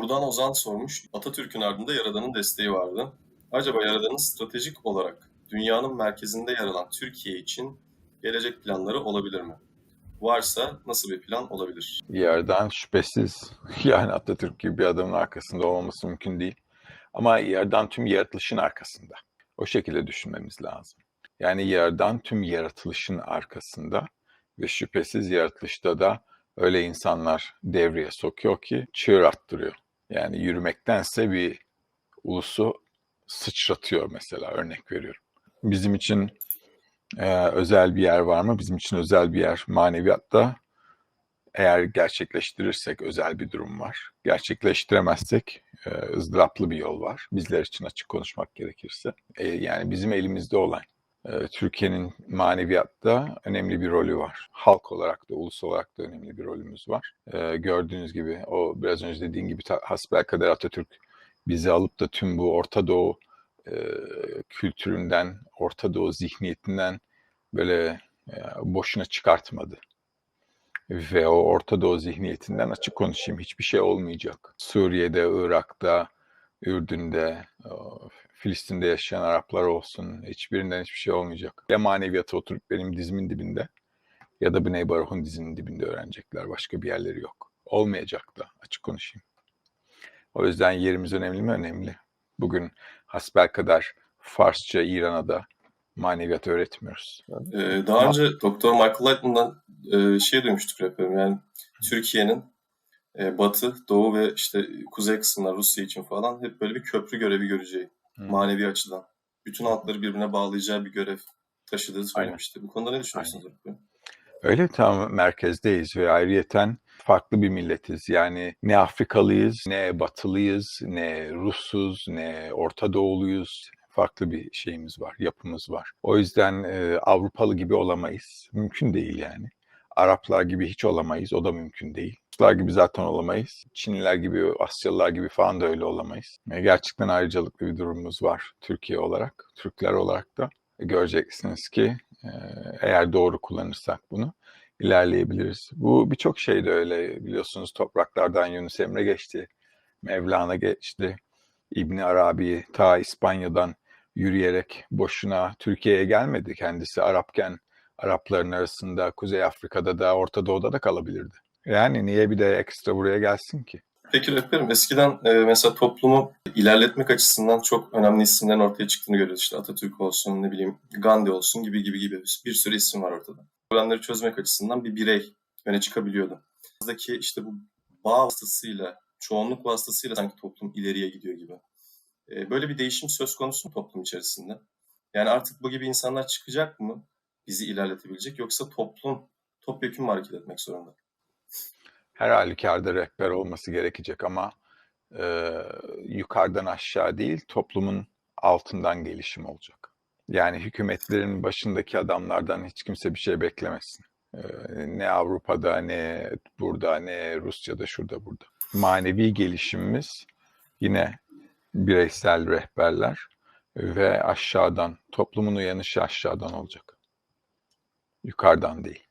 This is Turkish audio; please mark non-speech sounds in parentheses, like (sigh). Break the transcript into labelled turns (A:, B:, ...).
A: Nurdan Ozan sormuş. Atatürk'ün ardında Yaradan'ın desteği vardı. Acaba Yaradan'ın stratejik olarak dünyanın merkezinde yer alan Türkiye için gelecek planları olabilir mi? Varsa nasıl bir plan olabilir?
B: Yerden şüphesiz (laughs) yani Atatürk gibi bir adamın arkasında olmaması mümkün değil. Ama yerden tüm yaratılışın arkasında. O şekilde düşünmemiz lazım. Yani yerden tüm yaratılışın arkasında ve şüphesiz yaratılışta da öyle insanlar devreye sokuyor ki çığır attırıyor. Yani yürümektense bir ulusu sıçratıyor mesela örnek veriyorum. Bizim için e, özel bir yer var mı? Bizim için özel bir yer maneviyatta eğer gerçekleştirirsek özel bir durum var. Gerçekleştiremezsek e, ızdıraplı bir yol var. Bizler için açık konuşmak gerekirse. E, yani bizim elimizde olan Türkiye'nin maneviyatta önemli bir rolü var. Halk olarak da, ulus olarak da önemli bir rolümüz var. E, gördüğünüz gibi o biraz önce dediğim gibi hasbelkader Atatürk bizi alıp da tüm bu Orta Doğu e, kültüründen, Orta Doğu zihniyetinden böyle e, boşuna çıkartmadı. Ve o Orta Doğu zihniyetinden açık konuşayım hiçbir şey olmayacak. Suriye'de, Irak'ta, Ürdün'de, Filistin'de yaşayan Araplar olsun hiçbirinden hiçbir şey olmayacak. Ya maneviyatı oturup benim dizimin dibinde ya da Bnei Baruch'un dizinin dibinde öğrenecekler. Başka bir yerleri yok. Olmayacak da açık konuşayım. O yüzden yerimiz önemli mi? Önemli. Bugün hasbelkader Farsça İran'a da maneviyat öğretmiyoruz.
A: Ee, daha önce Doktor Michael Lightman'dan e, şey duymuştuk rehberim. Yani Türkiye'nin e, batı, doğu ve işte kuzey kısımlar Rusya için falan hep böyle bir köprü görevi göreceği
B: Hı.
A: manevi açıdan. Bütün halkları birbirine bağlayacağı bir görev taşıdığı söylemişti. Bu konuda ne düşünüyorsunuz rehberim?
B: Öyle tam merkezdeyiz ve ayrıyeten farklı bir milletiz. Yani ne Afrikalıyız, ne Batılıyız, ne Rusuz, ne Orta Doğuluyuz. Farklı bir şeyimiz var, yapımız var. O yüzden e, Avrupalı gibi olamayız. Mümkün değil yani. Araplar gibi hiç olamayız, o da mümkün değil. Ruslar gibi zaten olamayız. Çinliler gibi, Asyalılar gibi falan da öyle olamayız. E, gerçekten ayrıcalıklı bir durumumuz var Türkiye olarak, Türkler olarak da. E, göreceksiniz ki e, eğer doğru kullanırsak bunu ilerleyebiliriz. Bu birçok şey de öyle biliyorsunuz topraklardan Yunus Emre geçti, Mevlana geçti, İbni Arabi ta İspanya'dan yürüyerek boşuna Türkiye'ye gelmedi. Kendisi Arapken Arapların arasında Kuzey Afrika'da da Orta Doğu'da da kalabilirdi. Yani niye bir de ekstra buraya gelsin ki?
A: Peki rehberim eskiden e, mesela toplumu ilerletmek açısından çok önemli isimlerin ortaya çıktığını görüyoruz. İşte Atatürk olsun, ne bileyim Gandhi olsun gibi gibi gibi bir sürü isim var ortada. Problemleri çözmek açısından bir birey öne çıkabiliyordu. Bizdeki işte bu bağ vasıtasıyla, çoğunluk vasıtasıyla sanki toplum ileriye gidiyor gibi. E, böyle bir değişim söz konusu mu toplum içerisinde? Yani artık bu gibi insanlar çıkacak mı bizi ilerletebilecek yoksa toplum topyekun mu hareket etmek zorunda?
B: Her halükarda rehber olması gerekecek ama e, yukarıdan aşağı değil toplumun altından gelişim olacak. Yani hükümetlerin başındaki adamlardan hiç kimse bir şey beklemesin. E, ne Avrupa'da ne burada ne Rusya'da şurada burada. Manevi gelişimimiz yine bireysel rehberler ve aşağıdan toplumun uyanışı aşağıdan olacak. Yukarıdan değil.